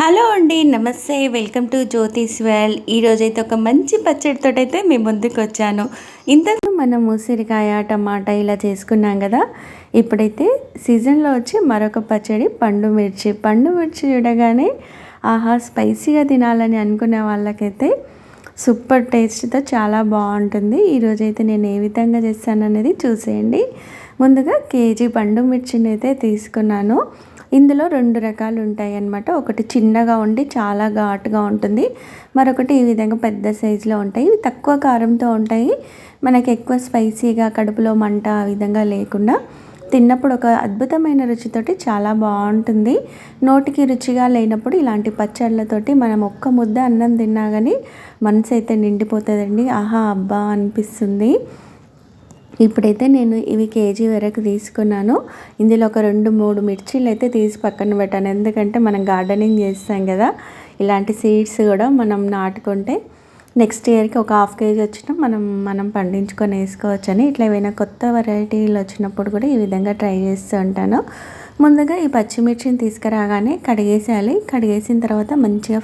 Hello అండి నమస్తే. Welcome to Jyotish well. ఈరోజైతే ఒక మంచి పచ్చడితో అయితే మీ ముందుకు వచ్చాను. ఇంతకు మనం ఉసిరికాయ టమాటా ఇలా చేసుకున్నాం కదా ఇప్పుడైతే సీజన్లో వచ్చి మరొక పచ్చడి పండు మిర్చి. పండు మిర్చి చూడగానే ఆహా స్పైసీగా తినాలని అనుకునే వాళ్ళకైతే సూపర్ టేస్ట్తో చాలా బాగుంటుంది. ఈరోజైతే నేను ఏ విధంగా చేస్తాను అనేది చూసేయండి. ముందుగా కేజీ పండు మిర్చిని అయితే తీసుకున్నాను. ఇందులో రెండు రకాలు ఉంటాయి అన్నమాట ఒకటి చిన్నగా ఉండి చాలా ఘాటుగా ఉంటుంది. మరొకటి ఈ విధంగా పెద్ద సైజులో ఉంటాయి. ఇవి తక్కువ కారంతో ఉంటాయి. మనకి ఎక్కువ స్పైసీగా కడుపులో మంట ఆ విధంగా లేకుండా. తిన్నప్పుడు ఒక అద్భుతమైన రుచితోటి చాలా బాగుంటుంది. నోటికి రుచిగా లేనప్పుడు ఇలాంటి పచ్చళ్ళతోటి మనం ఒక్క ముద్ద అన్నం తిన్నా కానీ మనసు అయితే నిండిపోతుందండి. ఆహా అబ్బా అనిపిస్తుంది. ఇప్పుడైతే నేను ఇవి కేజీ వరకు తీసుకున్నాను. ఇందులో ఒక రెండు మూడు మిర్చీలు అయితే తీసి పక్కన పెట్టాను. ఎందుకంటే మనం గార్డెనింగ్ చేస్తాం కదా ఇలాంటి సీడ్స్ కూడా మనం నాటుకుంటే నెక్స్ట్ ఇయర్కి ఒక హాఫ్ కేజీ వచ్చినా మనం మనం పండించుకొని వేసుకోవచ్చని. ఇట్లా ఏమైనా కొత్త వెరైటీలు వచ్చినప్పుడు కూడా ఈ విధంగా ట్రై చేస్తూ ఉంటాను. ముందుగా ఈ పచ్చిమిర్చిని తీసుకురాగానే కడిగేసేయాలి. కడిగేసిన తర్వాత మంచిగా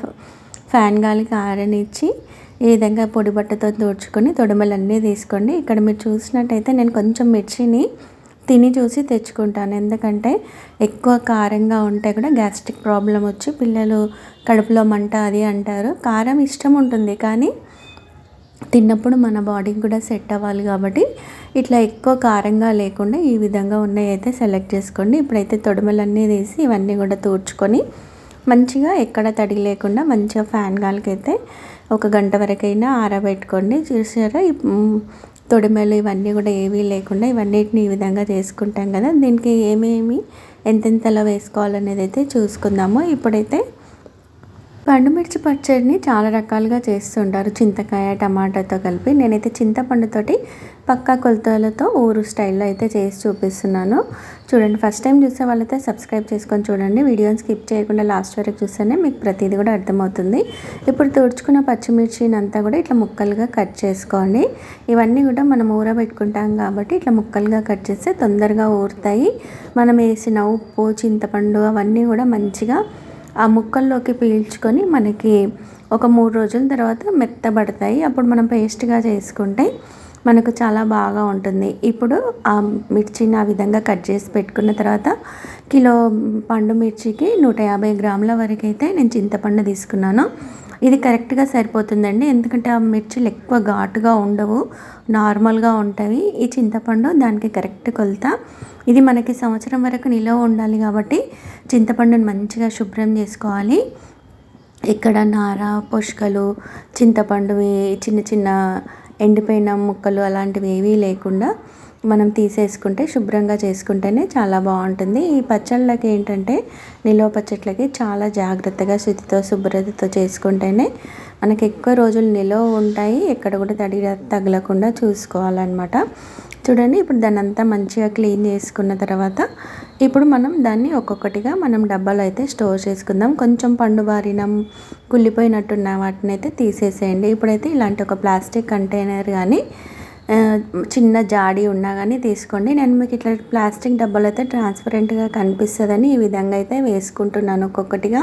ఫ్యాన్ గాలికి ఆరనిచ్చి ఈ విధంగా పొడి బట్టతో తుడుచుకొని తొడమలన్నీ తీసుకోండి. ఇక్కడ మీరు చూసినట్టయితే నేను కొంచెం మిర్చిని తిని చూసి తెచ్చుకుంటాను. ఎందుకంటే ఎక్కువ కారంగా ఉంటే కూడా గ్యాస్ట్రిక్ ప్రాబ్లం వచ్చి పిల్లలు కడుపులో మంట అది అంటారు. కారం ఇష్టం ఉంటుంది కానీ తిన్నప్పుడు మన బాడీకి కూడా సెట్ అవ్వాలి కాబట్టి ఇట్లా ఎక్కువ కారంగా లేకుండా ఈ విధంగా ఉన్నాయి అయితే సెలెక్ట్ చేసుకోండి. ఇప్పుడైతే తొడమలన్నీ తీసి ఇవన్నీ కూడా తూడ్చుకొని మంచిగా ఎక్కడ తడి లేకుండా మంచిగా ఫ్యాన్ గాలికైతే ఒక గంట వరకైనా ఆరబెట్టుకోండి. చూసారా? తొడిమెలు ఇవన్నీ కూడా ఏవీ లేకుండా ఇవన్నిటిని ఈ విధంగా చేసుకుంటాం కదా. దీనికి ఏమేమి ఎంతెంతలో వేసుకోవాలనేది అయితే చూసుకుందాము. ఇప్పుడైతే పండుమిర్చి పచ్చడిని చాలా రకాలుగా చేస్తుంటారు. చింతకాయ టమాటాతో కలిపి నేనైతే చింతపండుతోటి పక్కా కొలతలతో ఊరు స్టైల్లో అయితే చేసి చూపిస్తున్నాను. చూడండి ఫస్ట్ టైం చూసే వాళ్ళైతే సబ్స్క్రైబ్ చేసుకొని చూడండి. వీడియోని స్కిప్ చేయకుండా లాస్ట్ వరకు చూస్తేనే మీకు ప్రతిదీ కూడా అర్థమవుతుంది. ఇప్పుడు తుడుచుకున్న పచ్చిమిర్చిని అంతా కూడా ఇట్లా ముక్కలుగా కట్ చేసుకోండి. ఇవన్నీ కూడా మనం ఊరబెట్టుకుంటాం కాబట్టి ఇట్లా ముక్కలుగా కట్ చేస్తే తొందరగా ఊరుతాయి. మనం వేసిన ఉప్పు చింతపండు అవన్నీ కూడా మంచిగా ఆ ముక్కల్లోకి పీల్చుకొని మనకి ఒక మూడు రోజుల తర్వాత మెత్తబడతాయి. అప్పుడు మనం పేస్ట్గా చేసుకుంటే మనకు చాలా బాగా ఉంటుంది. ఇప్పుడు ఆ మిర్చిని ఆ విధంగా కట్ చేసి పెట్టుకున్న తర్వాత కిలో పండు మిర్చికి నూట యాభై గ్రాముల వరకు అయితే నేను చింతపండు తీసుకున్నాను. ఇది కరెక్ట్గా సరిపోతుందండి. ఎందుకంటే ఆ మిర్చిలు ఎక్కువ ఘాటుగా ఉండవు నార్మల్గా ఉంటాయి. ఈ చింతపండు దానికి కరెక్ట్ కొలత. ఇది మనకి సంవత్సరం వరకు నిలవ ఉండాలి కాబట్టి చింతపండుని మంచిగా శుభ్రం చేసుకోవాలి. ఇక్కడ నార పొష్కలు చింతపండువి చిన్న చిన్న ఎండిపోయిన ముక్కలు అలాంటివి ఏవీ లేకుండా మనం తీసేసుకుంటే శుభ్రంగా చేసుకుంటేనే చాలా బాగుంటుంది. ఈ పచ్చళ్ళకి ఏంటంటే నిల్వ పచ్చట్లకి చాలా జాగ్రత్తగా శుద్ధితో శుభ్రతతో చేసుకుంటేనే మనకి ఎక్కువ రోజులు నిల్వ ఉంటాయి. ఎక్కడ కూడా తడి తగలకుండా చూసుకోవాలన్నమాట. చూడండి ఇప్పుడు దాన్ని అంతా మంచిగా క్లీన్ చేసుకున్న తర్వాత ఇప్పుడు మనం దాన్ని ఒక్కొక్కటిగా మనం డబ్బాలో అయితే స్టోర్ చేసుకుందాం. కొంచెం పండు బారిన కుళ్ళిపోయినట్టున్న వాటిని అయితే తీసేసేయండి. ఇప్పుడైతే ఇలాంటి ఒక ప్లాస్టిక్ కంటైనర్ కానీ చిన్న జాడి ఉన్నా కానీ తీసుకోండి. నేను మీకు ఇట్లా ప్లాస్టిక్ డబ్బాలు అయితే ట్రాన్స్పరెంట్గా కనిపిస్తుందని ఈ విధంగా అయితే వేసుకుంటున్నాను ఒక్కొక్కటిగా.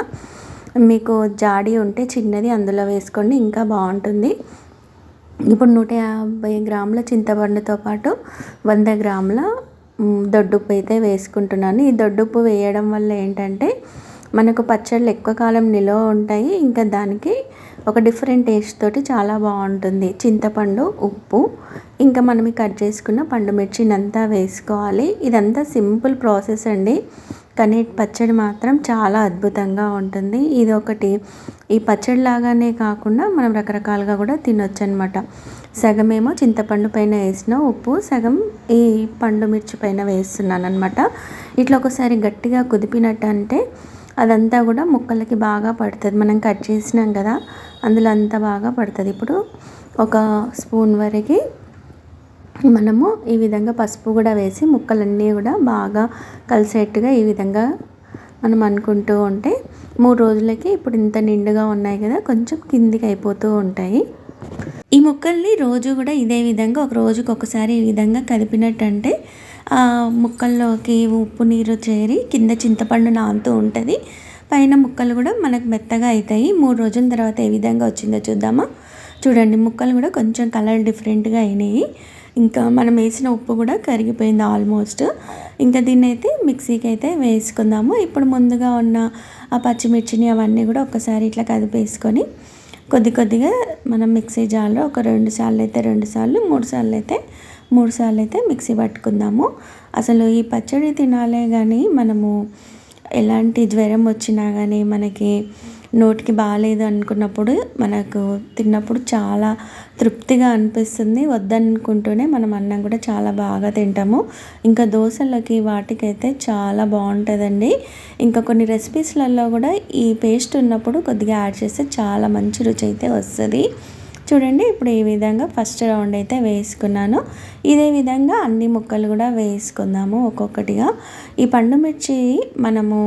మీకు జాడి ఉంటే చిన్నది అందులో వేసుకోండి ఇంకా బాగుంటుంది. ఇప్పుడు నూట యాభై గ్రాముల చింతపండుతో పాటు వంద గ్రాముల దొడ్డుప్పు అయితే వేసుకుంటున్నాను. ఈ దొడ్డుప్పు వేయడం వల్ల ఏంటంటే మనకు పచ్చళ్ళు ఎక్కువ కాలం నిల్వ ఉంటాయి. ఇంకా దానికి ఒక డిఫరెంట్ టేస్ట్ తోటి చాలా బాగుంటుంది. చింతపండు ఉప్పు. ఇంకా మనం కట్ చేసుకున్న పండు మిర్చినంతా వేసుకోవాలి. ఇదంతా సింపుల్ ప్రాసెస్ అండి. కానీ పచ్చడి మాత్రం చాలా అద్భుతంగా ఉంటుంది. ఇది ఒకటి ఈ పచ్చడి లాగానే కాకుండా మనం రకరకాలుగా కూడా తినొచ్చు అనమాట సగమేమో చింతపండు పైన వేసిన ఉప్పు సగం ఈ పండు మిర్చి పైన వేస్తున్నాను అనమాట ఇట్లా ఒకసారి గట్టిగా కుదిపినట్టు అంటే అదంతా కూడా ముక్కలకి బాగా పడుతుంది. మనం కట్ చేసినాం కదా అందులో అంతా బాగా పడుతుంది. ఇప్పుడు ఒక స్పూన్ వరకు మనము ఈ విధంగా పసుపు కూడా వేసి ముక్కలన్నీ కూడా బాగా కలిసేట్టుగా ఈ విధంగా మనం అనుకుంటూ ఉంటే మూడు రోజులకి ఇప్పుడు ఇంత నిండుగా ఉన్నాయి కదా కొంచెం కిందికి అయిపోతూ ఉంటాయి. ఈ ముక్కల్ని రోజు కూడా ఇదే విధంగా ఒక రోజుకి ఒకసారి ఈ విధంగా కలిపినట్టు అంటే ముక్కల్లోకి ఉప్పు నీరు చేరి కింద చింతపండు నానుతూ ఉంటుంది. పైన ముక్కలు కూడా మనకు మెత్తగా అవుతాయి మూడు రోజుల తర్వాత ఏ విధంగా వచ్చిందో చూద్దామా? చూడండి ముక్కలు కూడా కొంచెం కలర్ డిఫరెంట్గా అయినాయి. ఇంకా మనం వేసిన ఉప్పు కూడా కరిగిపోయింది ఆల్మోస్ట్. ఇంకా దీన్ని అయితే మిక్సీకి అయితే వేసుకుందాము. ఇప్పుడు ముందుగా ఉన్న ఆ పచ్చిమిర్చిని అవన్నీ కూడా ఒకసారి ఇట్లా కదిపేసుకొని కొద్ది కొద్దిగా మనం మిక్సీ జార్లో ఒక రెండు సార్లు అయితే రెండు సార్లు మూడు సార్లు అయితే మూడు సార్లు అయితే మిక్సీ పట్టుకుందాము. అసలు ఈ పచ్చడి తినాలే కానీ మనము ఎలాంటి జ్వరం వచ్చినా కానీ మనకి నోటికి బాగాలేదు అనుకున్నప్పుడు మనకు తిన్నప్పుడు చాలా తృప్తిగా అనిపిస్తుంది. వద్దనుకుంటూనే మనం అన్నం కూడా చాలా బాగా తింటాము. ఇంకా దోశలకి వాటికైతే చాలా బాగుంటుందండి. ఇంకా కొన్ని రెసిపీస్లలో కూడా ఈ పేస్ట్ ఉన్నప్పుడు కొద్దిగా యాడ్ చేస్తే చాలా మంచి రుచి అయితే వస్తుంది. చూడండి ఇప్పుడు ఈ విధంగా ఫస్ట్ రౌండ్ అయితే వేసుకున్నాను. ఇదే విధంగా అన్ని ముక్కలు కూడా వేసుకుందాము ఒక్కొక్కటిగా. ఈ పండు మిర్చి మనము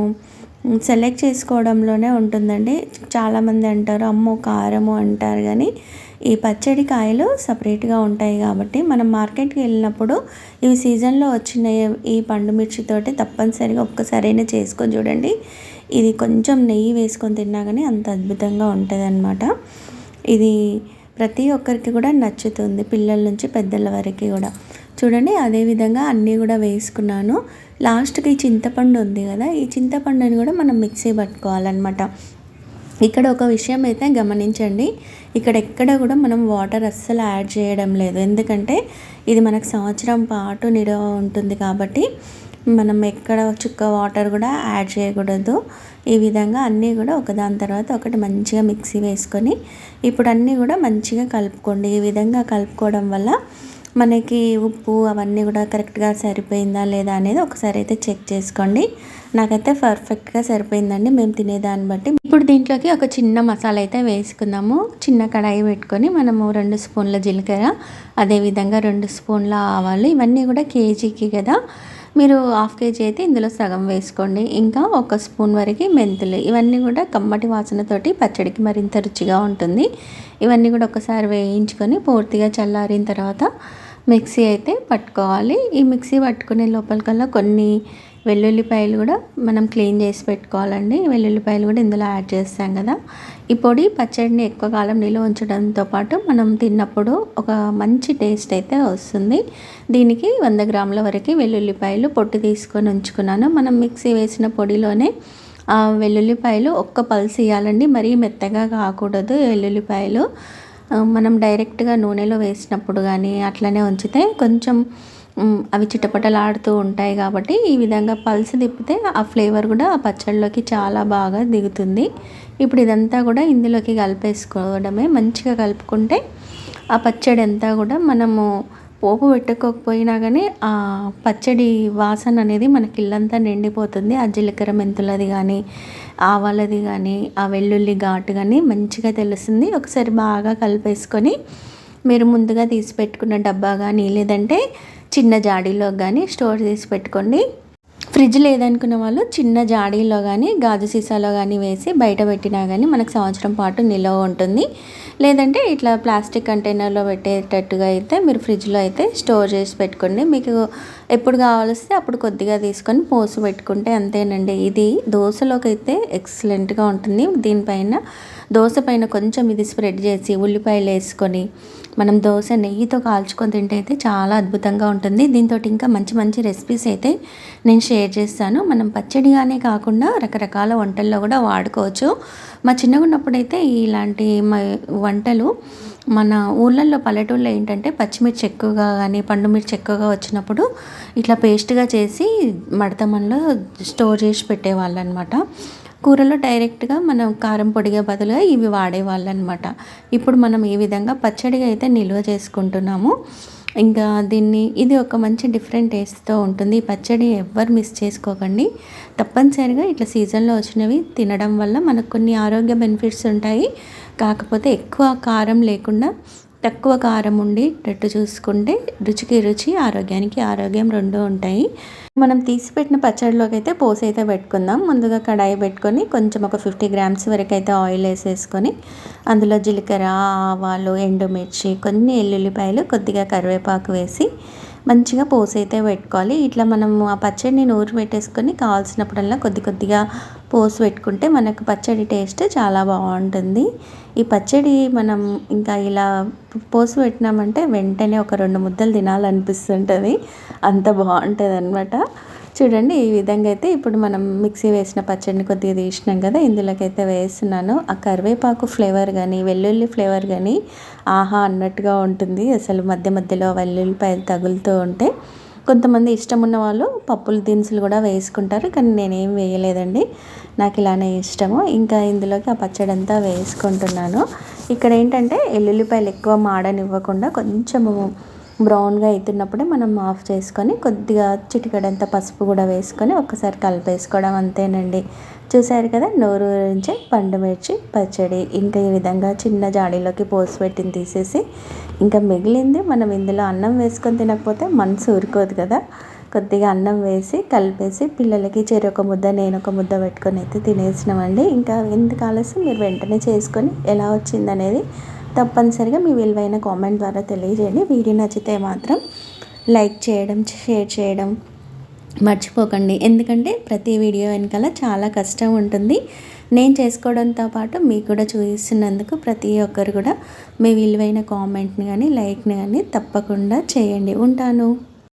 సెలెక్ట్ చేసుకోవడంలోనే ఉంటుందండి. చాలామంది అంటారు అమ్మో కారము అంటారు కానీ ఈ పచ్చడి కాయలు సపరేట్గా ఉంటాయి కాబట్టి మనం మార్కెట్కి వెళ్ళినప్పుడు ఇవి సీజన్లో వచ్చిన ఈ పండు మిర్చితోటి తప్పనిసరిగా ఒక్కసారైనా చేసుకొని చూడండి. ఇది కొంచెం నెయ్యి వేసుకొని తిన్నా కానీ అంత అద్భుతంగా ఉంటుంది ఇది ప్రతి ఒక్కరికి కూడా నచ్చుతుంది పిల్లల నుంచి పెద్దల వరకు కూడా. చూడండి అదేవిధంగా అన్నీ కూడా వేసుకున్నాను. లాస్ట్కి చింతపండు ఉంది కదా ఈ చింతపండుని కూడా మనం మిక్సీ పట్టుకోవాలన్నమాట. ఇక్కడ ఒక విషయం అయితే గమనించండి ఇక్కడ ఎక్కడ కూడా మనం వాటర్ అస్సలు యాడ్ చేయడం లేదు. ఎందుకంటే ఇది మనకు సంవత్సరం పాటు నిడవ ఉంటుంది కాబట్టి మనం ఎక్కడ చుక్క వాటర్ కూడా యాడ్ చేయకూడదు. ఈ విధంగా అన్నీ కూడా ఒకదాని తర్వాత ఒకటి మంచిగా మిక్సీ వేసుకొని ఇప్పుడు అన్నీ కూడా మంచిగా కలుపుకోండి. ఈ విధంగా కలుపుకోవడం వల్ల మనకి ఉప్పు అవన్నీ కూడా కరెక్ట్గా సరిపోయిందా లేదా అనేది ఒకసారి అయితే చెక్ చేసుకోండి. నాకైతే పర్ఫెక్ట్గా సరిపోయిందండి. మేము తినేదాన్ని బట్టి ఇప్పుడు దీంట్లోకి ఒక చిన్న మసాలా అయితే వేసుకుందాము. చిన్న కడాయి పెట్టుకొని మనము రెండు స్పూన్ల జీలకర్ర అదేవిధంగా రెండు స్పూన్ల ఆవాలు ఇవన్నీ కూడా కేజీకి కదా. మీరు హాఫ్ కేజీ అయితే ఇందులో సగం వేసుకోండి. ఇంకా ఒక స్పూన్ వరకు మెంతులు ఇవన్నీ కూడా కమ్మటి వాసనతోటి పచ్చడికి మరింత రుచిగా ఉంటుంది. ఇవన్నీ కూడా ఒకసారి వేయించుకొని పూర్తిగా చల్లారిన తర్వాత మిక్సీ అయితే పట్టుకోవాలి. ఈ మిక్సీ పట్టుకునే లోపలికల్లా కొన్ని వెల్లుల్లిపాయలు కూడా మనం క్లీన్ చేసి పెట్టుకోవాలండి. వెల్లుల్లిపాయలు కూడా ఇందులో యాడ్ చేస్తాం కదా. ఈ పొడి పచ్చడిని ఎక్కువ కాలం నిల్వ ఉంచడంతో పాటు మనం తిన్నప్పుడు ఒక మంచి టేస్ట్ అయితే వస్తుంది. దీనికి వంద గ్రాముల వరకు వెల్లుల్లిపాయలు పొట్టు తీసుకొని ఉంచుకున్నాను. మనం మిక్సీ వేసిన పొడిలోనే వెల్లుల్లిపాయలు ఒక్క పల్స్ ఇవ్వాలండి మరీ మెత్తగా కాకూడదు వెల్లుల్లిపాయలు. మనం డైరెక్ట్గా నూనెలో వేసినప్పుడు కానీ అట్లనే ఉంచితే కొంచెం అవి చిటపటలాడుతూ ఉంటాయి కాబట్టి ఈ విధంగా పల్స్ తిప్పితే ఆ ఫ్లేవర్ కూడా ఆ పచ్చడిలోకి చాలా బాగా దిగుతుంది. ఇప్పుడు ఇదంతా కూడా ఇందులోకి కలిపేసుకోవడమే. మంచిగా కలుపుకుంటే ఆ పచ్చడి అంతా కూడా మనము పోపు పెట్టుకోకపోయినా కానీ ఆ పచ్చడి వాసన అనేది మనకి ఇల్లంతా నిండిపోతుంది. ఆ జీలకర్ర మెంతులది కానీ ఆవాలది కానీ ఆ వెల్లుల్లి ఘాటు కానీ మంచిగా తెలుస్తుంది. ఒకసారి బాగా కలిపేసుకొని మీరు ముందుగా తీసి పెట్టుకున్న డబ్బా కానీ లేదంటే చిన్న జాడీలో కానీ స్టోర్ చేసి పెట్టుకోండి. ఫ్రిడ్జ్ లేదనుకున్న వాళ్ళు చిన్న జాడీలో కానీ గాజు సీసాలో కానీ వేసి బయట పెట్టినా కానీ మనకు సంవత్సరం పాటు నిల్వ ఉంటుంది. లేదంటే ఇట్లా ప్లాస్టిక్ కంటైనర్లో పెట్టేటట్టుగా అయితే మీరు ఫ్రిడ్జ్లో అయితే స్టోర్ చేసి పెట్టుకోండి. మీకు ఎప్పుడు కావాల్స్తే అప్పుడు కొద్దిగా తీసుకొని పోసి పెట్టుకుంటే అంతేనండి. ఇది దోశలోకి అయితే ఎక్సలెంట్గా ఉంటుంది. దీనిపైన దోశ పైన కొంచెం ఇది స్ప్రెడ్ చేసి ఉల్లిపాయలు వేసుకొని మనం దోశ నెయ్యితో కాల్చుకొని తింటే అయితే చాలా అద్భుతంగా ఉంటుంది. దీంతో ఇంకా మంచి మంచి రెసిపీస్ అయితే నేను షేర్ చేస్తాను. మనం పచ్చడిగానే కాకుండా రకరకాల వంటల్లో కూడా వాడుకోవచ్చు. మా చిన్నగా ఉన్నప్పుడైతే ఇలాంటి వంటలు మన ఊళ్ళల్లో పల్లెటూళ్ళలో ఏంటంటే పచ్చిమిర్చి ఎక్కువగా కానీ పండుమిర్చి ఎక్కువగా వచ్చినప్పుడు ఇట్లా పేస్ట్గా చేసి మడతమన్లో స్టోర్ చేసి పెట్టేవాళ్ళు అనమాట కూరలో డైరెక్ట్గా మనం కారం పొడిగా బదులుగా ఇవి వాడేవాళ్ళు అనమాట ఇప్పుడు మనం ఈ విధంగా పచ్చడిగా అయితే నిల్వ చేసుకుంటున్నాము. ఇంకా దీన్ని ఇది ఒక మంచి డిఫరెంట్ టేస్ట్తో ఉంటుంది. ఈ పచ్చడి ఎవ్వరు మిస్ చేసుకోకండి. తప్పనిసరిగా ఇట్లా సీజన్లో వచ్చినవి తినడం వల్ల మనకు కొన్ని ఆరోగ్య బెనిఫిట్స్ ఉంటాయి. కాకపోతే ఎక్కువ కారం లేకుండా తక్కువ కారం ఉండేటట్టు చూసుకుంటే రుచికి రుచి ఆరోగ్యానికి ఆరోగ్యం రెండు ఉంటాయి. మనం తీసిపెట్టిన పచ్చడిలోకి అయితే పోసి అయితే పెట్టుకుందాం. ముందుగా కడాయి పెట్టుకొని కొంచెం ఒక ఫిఫ్టీ గ్రామ్స్ వరకు అయితే ఆయిల్ వేసేసుకొని అందులో జీలకర్ర ఆవాలు ఎండుమిర్చి కొన్ని ఎల్లుల్లిపాయలు కొద్దిగా కరివేపాకు వేసి మంచిగా పోసి అయితే పెట్టుకోవాలి. ఇట్లా మనం ఆ పచ్చడిని నూరు పెట్టేసుకొని కావాల్సినప్పుడల్లా కొద్ది కొద్దిగా పోసి పెట్టుకుంటే మనకు పచ్చడి టేస్ట్ చాలా బాగుంటుంది. ఈ పచ్చడి మనం ఇంకా ఇలా పోసి పెట్టినామంటే వెంటనే ఒక రెండు ముద్దలు తినాలనిపిస్తుంటుంది. అంత బాగుంటుంది అనమాట చూడండి ఈ విధంగా అయితే ఇప్పుడు మనం మిక్సీ వేసిన పచ్చడిని కొద్దిగా తీసినాం కదా ఇందులోకైతే వేస్తున్నాను. ఆ కరివేపాకు ఫ్లేవర్ కానీ వెల్లుల్లి ఫ్లేవర్ కానీ ఆహా అన్నట్టుగా ఉంటుంది. అసలు మధ్య మధ్యలో వెల్లుల్లిపాయలు తగులుతూ ఉంటే కొంతమంది ఇష్టం ఉన్న వాళ్ళు పప్పుల దినుసులు కూడా వేసుకుంటారు. కానీ నేనేం వేయలేదండి. నాకు ఇలానే ఇష్టము. ఇంకా ఇందులోకి ఆ పచ్చడి అంతా వేసుకుంటున్నాను. ఇక్కడ ఏంటంటే ఎల్లుల్లిపాయలు ఎక్కువ మాడనివ్వకుండా కొంచెము బ్రౌన్గా అవుతున్నప్పుడే మనం ఆఫ్ చేసుకొని కొద్దిగా చిటికడంత పసుపు కూడా వేసుకొని ఒక్కసారి కలిపేసుకోవడం అంతేనండి. చూసారు కదా నోరు నుంచి పండు మిర్చి పచ్చడి ఇంకా ఈ విధంగా చిన్న జాడీలోకి పోసి పెట్టింది తీసేసి ఇంకా మిగిలింది మనం ఇందులో అన్నం వేసుకొని తినకపోతే మనసు ఊరుకోదు కదా. కొద్దిగా అన్నం వేసి కలిపేసి పిల్లలకి చెరు ఒక ముద్ద నేను ఒక ముద్ద పెట్టుకొని అయితే తినేసినామండి. ఇంకా ఎందుకు ఆలస్యం మీరు వెంటనే చేసుకొని ఎలా వచ్చిందనేది తప్పనిసరిగా మీ విలువైన కామెంట్ ద్వారా తెలియజేయండి. వీడియో నచ్చితే మాత్రం లైక్ చేయడం షేర్ చేయడం మర్చిపోకండి. ఎందుకంటే ప్రతి వీడియో వెనకాల చాలా కష్టం ఉంటుంది. నేను చేసుకోవడంతో పాటు మీకు కూడా చూపిస్తున్నందుకు ప్రతి ఒక్కరు కూడా మీ విలువైన కామెంట్ని కానీ లైక్ని కానీ తప్పకుండా చేయండి. ఉంటాను.